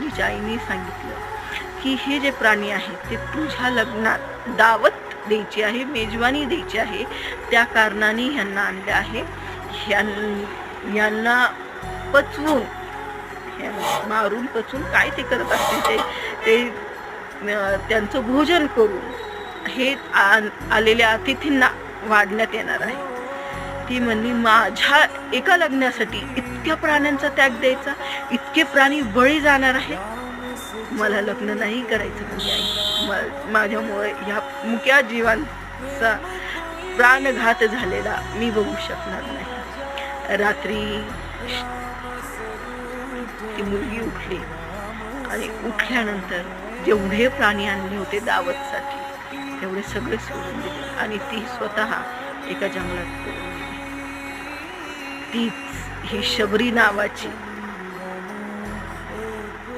तुझ्या आईने सांगितलं की हे जे प्राणी आहेत ते तुझ्या लग्नात दावत द्यायची आहे मेजवानी द्यायची आहे त्या कारणाने ह्यांना आणलं आहे. ह्यां- यांना पचवून मारून पचवून काय ते करत असतील ते ते त्यांचं भोजन करून हे आलेल्या अतिथींना वाढण्यात येणार आहे. ती म्हणली माझ्या एका लग्नासाठी इतक्या प्राण्यांचा त्याग द्यायचा इतके प्राणी बळी जाणार आहे मला लग्न नाही करायचं म्हणजे आई. माझ्यामुळे ह्या मुक्या जीवांचा प्राणघात झालेला मी बघू शकणार नाही. रात्री ती मुलगी उठली आणि उठल्यानंतर जेवढे प्राणी आणले होते दावतसाठी तेवढे सगळे सोडून दिले आणि ती स्वतः एका जंगलात तीच ही शबरी नावाची.